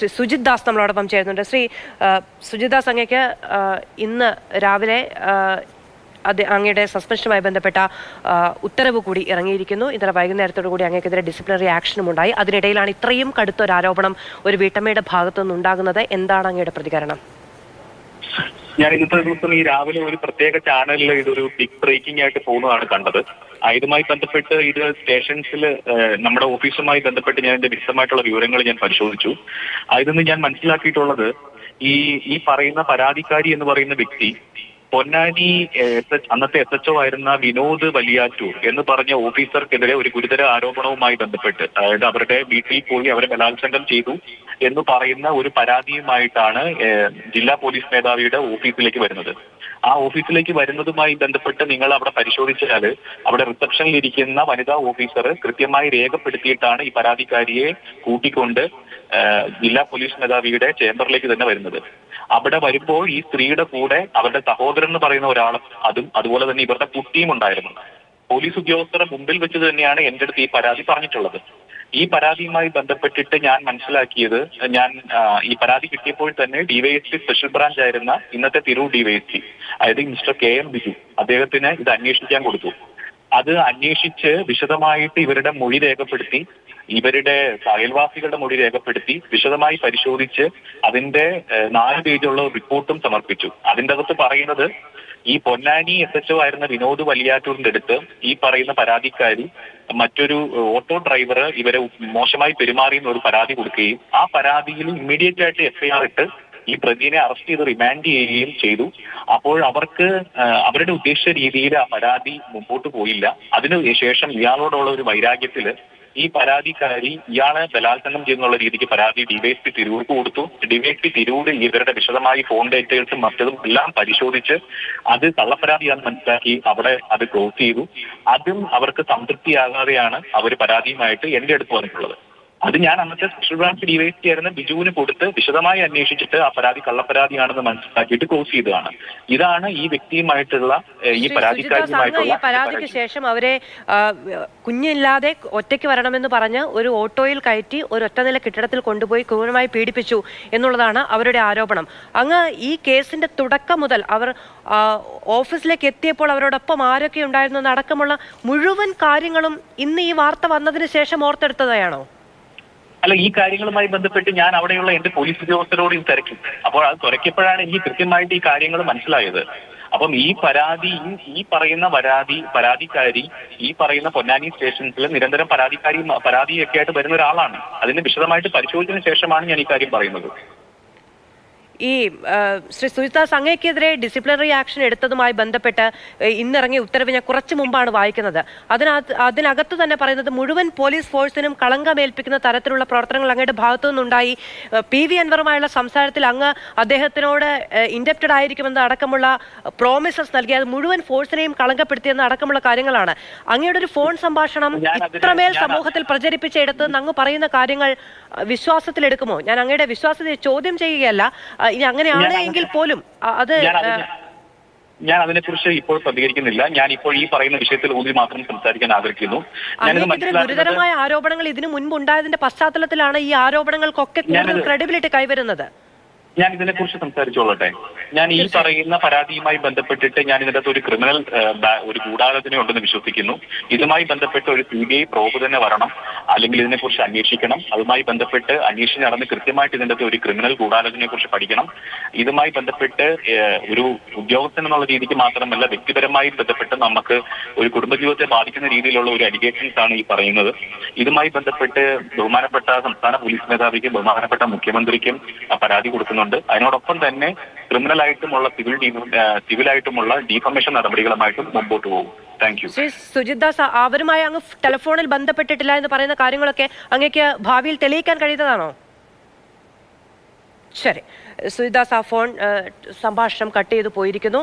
ശ്രീ സുജിത് ദാസ് നമ്മളോടൊപ്പം ചേരുന്നുണ്ട്. ശ്രീ സുജിത് ദാസ് അങ്ങേക്ക് ഇന്ന് രാവിലെ അത് അങ്ങയുടെ സസ്പെൻഷനുമായി ബന്ധപ്പെട്ട ഉത്തരവ് കൂടി ഇറങ്ങിയിരിക്കുന്നു. ഇന്നലെ വൈകുന്നേരത്തോടു കൂടി അങ്ങേക്കെതിരെ ഡിസിപ്ലിനറി ആക്ഷനും ഉണ്ടായി അതിനിടയിലാണ് ഇത്രയും കടുത്ത ഒരു ആരോപണം ഒരു വീട്ടമ്മയുടെ ഭാഗത്തു നിന്നുണ്ടാകുന്നത് എന്താണ് അങ്ങയുടെ പ്രതികരണം? ഞാൻ ഇന്നത്തെ ദിവസം ഈ രാവിലെ ഒരു പ്രത്യേക ചാനലിൽ ഇതൊരു ബിഗ് ബ്രേക്കിംഗ് ആയിട്ട് പോകുന്നതാണ് കണ്ടത്. ഇതുമായി ബന്ധപ്പെട്ട് ഇത് സ്റ്റേഷൻസിൽ നമ്മുടെ ഓഫീസുമായി ബന്ധപ്പെട്ട് ഞാൻ ഇതിന്റെ വിശദമായിട്ടുള്ള വിവരങ്ങൾ ഞാൻ പരിശോധിച്ചു. അതിൽ നിന്ന് ഞാൻ മനസ്സിലാക്കിയിട്ടുള്ളത് ഈ ഈ പറയുന്ന പരാതിക്കാരി എന്ന് പറയുന്ന വ്യക്തി പൊന്നാനി അന്നത്തെ എസ് എച്ച് ആയിരുന്ന വിനോദ് വലിയാറ്റൂർ എന്ന് പറഞ്ഞ ഓഫീസർക്കെതിരെ ഒരു ഗുരുതര ആരോപണവുമായി ബന്ധപ്പെട്ട് അതായത് അവരുടെ വീട്ടിൽ പോയി അവരെ ബലാത്സംഗം ചെയ്തു എന്ന് പറയുന്ന ഒരു പരാതിയുമായിട്ടാണ് ജില്ലാ പോലീസ് മേധാവിയുടെ ഓഫീസിലേക്ക് വരുന്നത്. ആ ഓഫീസിലേക്ക് വരുന്നതുമായി ബന്ധപ്പെട്ട് നിങ്ങൾ അവിടെ പരിശോധിച്ചാൽ അവിടെ റിസപ്ഷനിൽ ഇരിക്കുന്ന വനിതാ ഓഫീസർ കൃത്യമായി രേഖപ്പെടുത്തിയിട്ടാണ് ഈ പരാതിക്കാരിയെ കൂട്ടിക്കൊണ്ട് ജില്ലാ പോലീസ് മേധാവിയുടെ ചേംബറിലേക്ക് തന്നെ വരുന്നത്. അവിടെ വരുമ്പോൾ ഈ സ്ത്രീയുടെ കൂടെ അവരുടെ സഹോദരൻ എന്ന് പറയുന്ന ഒരാളും അതും അതുപോലെ തന്നെ ഇവരുടെ കുട്ടിയും ഉണ്ടായിരുന്നു. പോലീസ് ഉദ്യോഗസ്ഥരുടെ മുമ്പിൽ വെച്ച് തന്നെയാണ് എന്റെ അടുത്ത് ഈ പരാതി പറഞ്ഞിട്ടുള്ളത്. ഈ പരാതിയുമായി ബന്ധപ്പെട്ടിട്ട് ഞാൻ മനസ്സിലാക്കിയത് ഞാൻ ഈ പരാതി കിട്ടിയപ്പോൾ തന്നെ ഡിവൈഎസ്പി സ്പെഷ്യൽ ബ്രാഞ്ച് ആയിരുന്ന ഇന്നത്തെ തിരൂർ ഡിവൈഎസ്പി അതായത് മിസ്റ്റർ കെ എം ബിജു. അദ്ദേഹത്തിന് ഇത് അന്വേഷിക്കാൻ കൊടുത്തു. അത് അന്വേഷിച്ച് വിശദമായിട്ട് ഇവരുടെ മൊഴി രേഖപ്പെടുത്തി ഇവരുടെ അയൽവാസികളുടെ മൊഴി രേഖപ്പെടുത്തി വിശദമായി പരിശോധിച്ച് അതിന്റെ നാല് പേജുള്ള റിപ്പോർട്ടും സമർപ്പിച്ചു. അതിന്റെ അകത്ത് പറയുന്നത് ഈ പൊന്നാനി എസ് എച്ച് ആയിരുന്ന വിനോദ് വലിയാറ്റൂരിന്റെ അടുത്ത് ഈ പറയുന്ന പരാതിക്കാരി മറ്റൊരു ഓട്ടോ ഡ്രൈവർ ഇവരെ മോശമായി പെരുമാറിയെന്ന് ഒരു പരാതി കൊടുക്കുകയും ആ പരാതിയിൽ ഇമ്മീഡിയറ്റ് ആയിട്ട് എഫ്ഐആർ ഇട്ട് ഈ പ്രതിനെ അറസ്റ്റ് ചെയ്ത് റിമാൻഡ് ചെയ്യുകയും ചെയ്തു. അപ്പോൾ അവർക്ക് അവരുടെ ഉദ്ദേശിച്ച രീതിയിൽ ആ പരാതി മുമ്പോട്ട് പോയില്ല. അതിനു ശേഷം ഇയാളോടുള്ള ഒരു വൈരാഗ്യത്തിൽ ഈ പരാതിക്കാരി ഇയാളെ ബലാത്സംഗം ചെയ്യുന്നുള്ള രീതിക്ക് പരാതി ഡിവൈഎസ്പി തിരൂർക്ക് കൊടുത്തു. ഡിവൈഎസ്പി തിരൂര് ഇവരുടെ വിശദമായി ഫോൺ ഡേറ്റേഴ്സും മറ്റതും എല്ലാം പരിശോധിച്ച് അത് കള്ളപ്പരാതിയാണെന്ന് മനസ്സിലാക്കി അവിടെ അത് ക്ലോസ് ചെയ്തു. അതും അവർക്ക് സംതൃപ്തിയാകാതെയാണ് അവർ പരാതിയുമായിട്ട് എന്റെ അടുത്ത് വന്നിട്ടുള്ളത്. അത് ഞാൻ അന്നത്തെ സ്പെഷ്യൽ ബ്രാഞ്ച് ഡിവൈസ് ആയിരുന്ന ബിജുവിന് കൊടുത്ത് വിശദമായി അന്വേഷിച്ചിട്ട് ആ പരാതി കള്ളപ്പരാതിയാണെന്ന് മനസ്സിലാക്കിയിട്ട് ക്ലോസ് ചെയ്തതാണ്. ഇതാണ് ഈ വ്യക്തിയുമായിട്ടുള്ള ഈ പരാതിക്കാരിയുമായിട്ടുള്ള പരാതിക്ക് ശേഷം അവരെ കുഞ്ഞില്ലാതെ ഒറ്റയ്ക്ക് വരണമെന്ന് പറഞ്ഞ് ഒരു ഓട്ടോയിൽ കയറ്റി ഒരു ഒറ്റനില കെട്ടിടത്തിൽ കൊണ്ടുപോയി ക്രൂരമായി പീഡിപ്പിച്ചു എന്നുള്ളതാണ് അവരുടെ ആരോപണം. അങ്ങ് ഈ കേസിന്റെ തുടക്കം മുതൽ അവർ ഓഫീസിലേക്ക് എത്തിയപ്പോൾ അവരോടൊപ്പം ആരൊക്കെ ഉണ്ടായിരുന്നു അടക്കമുള്ള മുഴുവൻ കാര്യങ്ങളും ഇന്ന് ഈ വാർത്ത വന്നതിന് ശേഷം ഓർത്തെടുത്തതാണോ അല്ല ഈ കാര്യങ്ങളുമായി ബന്ധപ്പെട്ട് ഞാൻ അവിടെയുള്ള എന്റെ പോലീസ് ഉദ്യോഗസ്ഥരോട് ഇത് തിരക്കി. അപ്പോൾ അത് തുരക്കിയപ്പോഴാണ് എനിക്ക് കൃത്യമായിട്ട് ഈ കാര്യങ്ങൾ മനസ്സിലായത്. അപ്പം ഈ പരാതി ഈ- പറയുന്ന പരാതി പരാതിക്കാരി ഈ പറയുന്ന പൊന്നാനി സ്റ്റേഷൻസിൽ നിരന്തരം പരാതിക്കാരി പരാതിയൊക്കെ ആയിട്ട് വരുന്ന ഒരാളാണ്. അതിന് വിശദമായിട്ട് പരിശോധിച്ചതിന് ശേഷമാണ് ഞാൻ ഈ കാര്യം പറയുന്നത്. ഈ ശ്രീ സുജിത സംഘയ്ക്കെതിരെ ഡിസിപ്ലിനറി ആക്ഷൻ എടുത്തതുമായി ബന്ധപ്പെട്ട് ഇന്നിറങ്ങിയ ഉത്തരവ് ഞാൻ കുറച്ച് മുമ്പാണ് വായിക്കുന്നത്. അതിനകത്ത് അതിനകത്ത് തന്നെ പറയുന്നത് മുഴുവൻ പോലീസ് ഫോഴ്സിനും കളങ്കമേൽപ്പിക്കുന്ന തരത്തിലുള്ള പ്രവർത്തനങ്ങൾ അങ്ങയുടെ ഭാഗത്തു നിന്നുണ്ടായി. പി വി അൻവറുമായുള്ള സംസാരത്തിൽ അങ്ങ് അദ്ദേഹത്തിനോട് ഇൻഡപ്റ്റഡ് ആയിരിക്കുമെന്ന് അടക്കമുള്ള പ്രോമിസസ് നൽകി. അത് മുഴുവൻ ഫോഴ്സിനെയും കളങ്കപ്പെടുത്തിയെന്ന് അടക്കമുള്ള കാര്യങ്ങളാണ്. അങ്ങയുടെ ഒരു ഫോൺ സംഭാഷണം ഇത്രമേൽ സമൂഹത്തിൽ പ്രചരിപ്പിച്ചെടുത്ത് അങ്ങ് പറയുന്ന കാര്യങ്ങൾ വിശ്വാസത്തിലെടുക്കുമോ? ഞാൻ അങ്ങയുടെ വിശ്വാസത്തെ ചോദ്യം ചെയ്യുകയല്ല. ഇനി അങ്ങനെയാണ് എങ്കിൽ പോലും അത് ഞാൻ അതിനെ കുറിച്ച് അതിനെക്കുറിച്ച് ഇപ്പോൾ പ്രതികരിക്കുന്നില്ല. ഞാൻ ഇപ്പോൾ ഈ പറയുന്ന വിഷയത്തിൽ ഊന്നി മാത്രം സംസാരിക്കാൻ ആഗ്രഹിക്കുന്നു. ഗുരുതരമായ ആരോപണങ്ങൾ ഇതിനു മുൻപ് ഉണ്ടായതിന്റെ പശ്ചാത്തലത്തിലാണ് ഈ ആരോപണങ്ങൾക്കൊക്കെ കൂടുതൽ ക്രെഡിബിലിറ്റി കൈവരുന്നത്. ഞാൻ ഇതിനെക്കുറിച്ച് സംസാരിച്ചോളട്ടെ. ഞാൻ ഈ പറയുന്ന പരാതിയുമായി ബന്ധപ്പെട്ടിട്ട് ഞാൻ ഇതിനകത്ത് ഒരു ക്രിമിനൽ ഒരു ഗൂഢാലോചന ഉണ്ടെന്ന് വിശ്വസിക്കുന്നു. ഇതുമായി ബന്ധപ്പെട്ട് ഒരു സി ബി ഐ പ്രോബ് തന്നെ വരണം. അല്ലെങ്കിൽ ഇതിനെക്കുറിച്ച് അന്വേഷിക്കണം. അതുമായി ബന്ധപ്പെട്ട് അന്വേഷണം നടന്ന് കൃത്യമായിട്ട് ഇതിനകത്ത് ഒരു ക്രിമിനൽ ഗൂഢാലോചനയെ കുറിച്ച് പഠിക്കണം. ഇതുമായി ബന്ധപ്പെട്ട് ഒരു ഉദ്യോഗസ്ഥൻ എന്നുള്ള രീതിക്ക് മാത്രമല്ല വ്യക്തിപരമായി ബന്ധപ്പെട്ട് നമുക്ക് ഒരു കുടുംബജീവിതത്തെ ബാധിക്കുന്ന രീതിയിലുള്ള ഒരു അലിഗേഷൻസ് ആണ് ഈ പറയുന്നത്. ഇതുമായി ബന്ധപ്പെട്ട് ബഹുമാനപ്പെട്ട സംസ്ഥാന പോലീസ് മേധാവിക്കും ബഹുമാനപ്പെട്ട മുഖ്യമന്ത്രിക്കും പരാതി കൊടുക്കുന്നുണ്ട്. അതിനോടൊപ്പം തന്നെ ക്രിമിനൽ ക്രിമിനലായിട്ടുമുള്ള സിവിൽ സിവിലായിട്ടുമുള്ള ഡീഫമേഷൻ നടപടികളുമായിട്ടും മുമ്പോട്ട് പോകും. Thank you. ശ്രീ സുജിത് അവരുമായി അങ്ങ് ടെലിഫോണിൽ ബന്ധപ്പെട്ടിട്ടില്ല എന്ന് പറയുന്ന കാര്യങ്ങളൊക്കെ അങ്ങേക്ക് ഭാവിയിൽ തെളിയിക്കാൻ കഴിയുന്നതാണോ? ശരി. സുജിദാസ് ആ ഫോൺ സംഭാഷണം കട്ട് ചെയ്തു പോയിരിക്കുന്നു.